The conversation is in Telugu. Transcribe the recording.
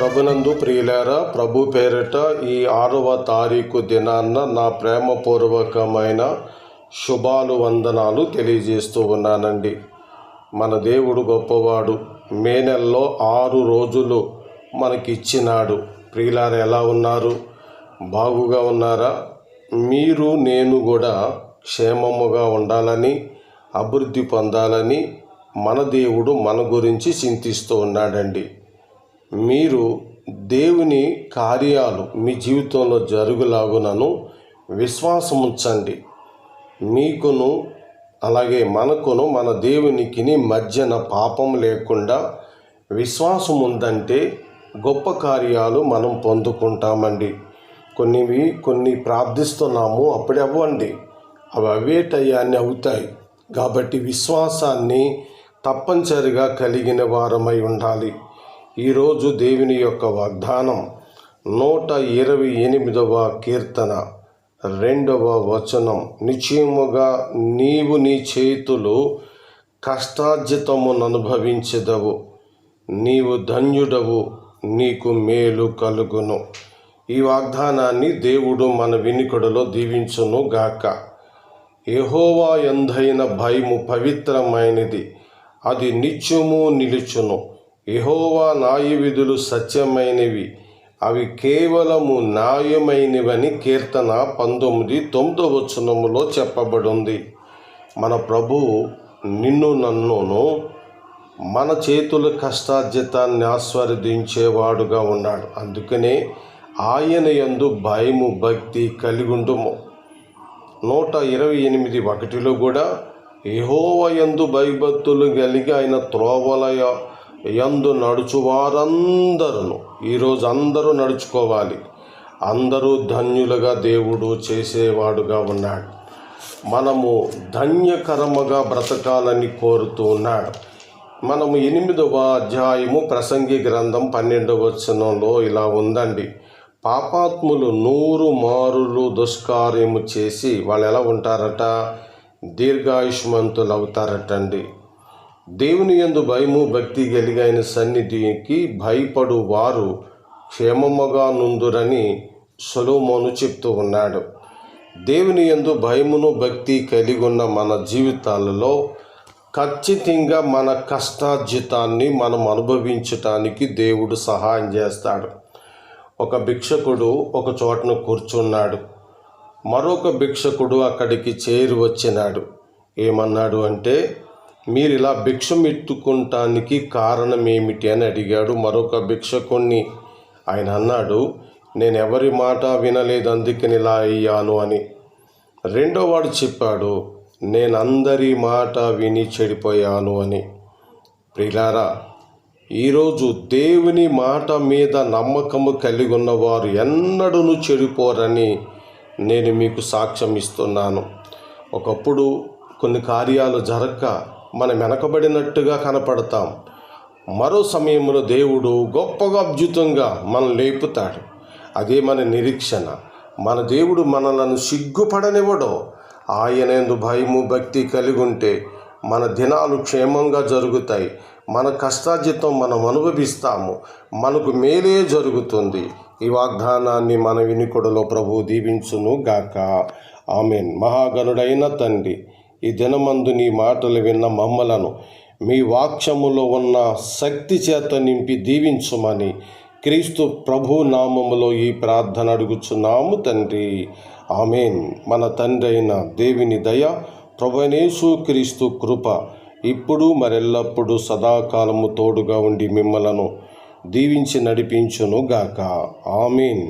ప్రభునందు ప్రియులారా ప్రభు పేరిట ఈ ఆరవ తారీఖు దినాన్న నా ప్రేమపూర్వకమైన శుభాలు వందనాలు తెలియజేస్తూ ఉన్నానండి. మన దేవుడు గొప్పవాడు. మే నెలలో ఆరు రోజులు మనకిచ్చినాడు. ప్రియులారు ఎలా ఉన్నారు? బాగుగా ఉన్నారా? మీరు నేను కూడా క్షేమముగా ఉండాలని అభివృద్ధి పొందాలని మన దేవుడు మన గురించి చింతిస్తూ ఉన్నాడండి. మీరు దేవుని కార్యాలు మీ జీవితంలో జరుగులాగునను విశ్వాసం ఉంచండి. మీకును అలాగే మనకును మన దేవునికిని మధ్యన పాపం లేకుండా విశ్వాసం ఉందంటే గొప్ప కార్యాలు మనం పొందుకుంటామండి. కొన్నివి కొన్ని ప్రార్థిస్తున్నాము అప్పుడే అవ్వండి. అవి అవే టయాన్ని అవుతాయి. కాబట్టి విశ్వాసాన్ని తప్పనిసరిగా కలిగిన వారమై ఉండాలి. ఈరోజు దేవుని యొక్క వాగ్దానం నూట ఇరవై ఎనిమిదవ కీర్తన రెండవ వచనం. నిశ్చయముగా నీవు నీ చేతులు కష్టార్జితమును అనుభవించదవు నీవు ధన్యుడవు నీకు మేలు కలుగును. ఈ వాగ్దానాన్ని దేవుడు మన వినికుడలో దీవించును గాక ఎహోవా ఎందైన భయము పవిత్రమైనది అది నిత్యము నిలుచును. యెహోవా న్యాయ విధులు సత్యమైనవి అవి కేవలము న్యాయమైనవని కీర్తన పంతొమ్మిది తొమ్మిదో వచనములో చెప్పబడింది. మన ప్రభువు నిన్ను నన్నును మన చేతుల కష్టార్జితాన్ని ఆస్వాదించేవాడుగా ఉన్నాడు. అందుకనే ఆయన యందు భయము భక్తి కలిగుండుము. నూట ఇరవై ఎనిమిది ఒకటిలో కూడా యెహోవా యందు భయభక్తులు కలిగి ఆయన త్రోవలయ యందు నడుచువారందరూ ఈరోజు అందరూ నడుచుకోవాలి. అందరూ ధన్యులుగా దేవుడు చేసేవాడుగా ఉన్నాడు. మనము ధన్యకరముగా బ్రతకాలని కోరుతూ ఉన్నాడు. మనము ఎనిమిదవ అధ్యాయము ప్రసంగి గ్రంథం పన్నెండవ వచనంలో ఇలా ఉందండి. పాపాత్ములు నూరు మారులు దుష్కార్యము చేసి వాళ్ళు ఎలా ఉంటారట? దీర్ఘాయుష్మంతులు అవుతారటండి దేవుని యందు భయము భక్తి కలిగిన సన్నిధికి భయపడు వారు క్షేమముగా నుందురని సొలోమోను చెప్తూ ఉన్నాడు. దేవుని యందు భయమును భక్తి కలిగి ఉన్న మన జీవితాలలో ఖచ్చితంగా మన కష్టార్జితాన్ని మనం అనుభవించటానికి దేవుడు సహాయం చేస్తాడు. ఒక భిక్షకుడు ఒక చోటను కూర్చున్నాడు. మరొక భిక్షకుడు అక్కడికి చేరి వచ్చినాడు. ఏమన్నాడు అంటే మీరు ఇలా భిక్షమెత్తుకుంటానికి కారణం ఏమిటి అని అడిగాడు మరొక భిక్షకుణ్ణి. ఆయన అన్నాడు నేను ఎవరి మాట వినలేదు అందుకని ఇలా అయ్యాను అని. రెండో వాడు చెప్పాడు నేను అందరి మాట విని చెడిపోయాను అని. ప్రిలారా ఈరోజు దేవుని మాట మీద నమ్మకము కలిగి ఉన్నవారు ఎన్నడూను చెడిపోరని నేను మీకు సాక్ష్యం ఇస్తున్నాను ఒకప్పుడు కొన్ని కార్యాలు జరగక మనం వెనకబడినట్టుగా కనపడతాం. మరో సమయంలో దేవుడు గొప్పగా అద్భుతంగా మనం లేపుతాడు. అదే మన నిరీక్షణ. మన దేవుడు మనలను సిగ్గుపడనివ్వడు. ఆయనందు భయము భక్తి కలిగి ఉంటే మన దినాలు క్షేమంగా జరుగుతాయి. మన కష్టార్జితం మనం అనుభవిస్తాము. మనకు మేలే జరుగుతుంది. ఈ వాగ్దానాన్ని మన వినికుడలో ప్రభు దీవించును గాక ఆమెన్. మహాగనుడైన తండ్రి ఈ దినమందు నీ మాటలు విన్న మమ్మలను మీ వాక్యములో ఉన్న శక్తి చేత నింపి దీవించుమని క్రీస్తు ప్రభు నామములో ఈ ప్రార్థన అడుగుచున్నాము తండ్రి. ఆమెన్. మన తండ్రి అయిన దేవిని దయ ప్రభునేసు క్రీస్తు కృప ఇప్పుడు మరెల్లప్పుడు సదాకాలము తోడుగా ఉండి మిమ్మలను దీవించి నడిపించును గాక ఆమెన్.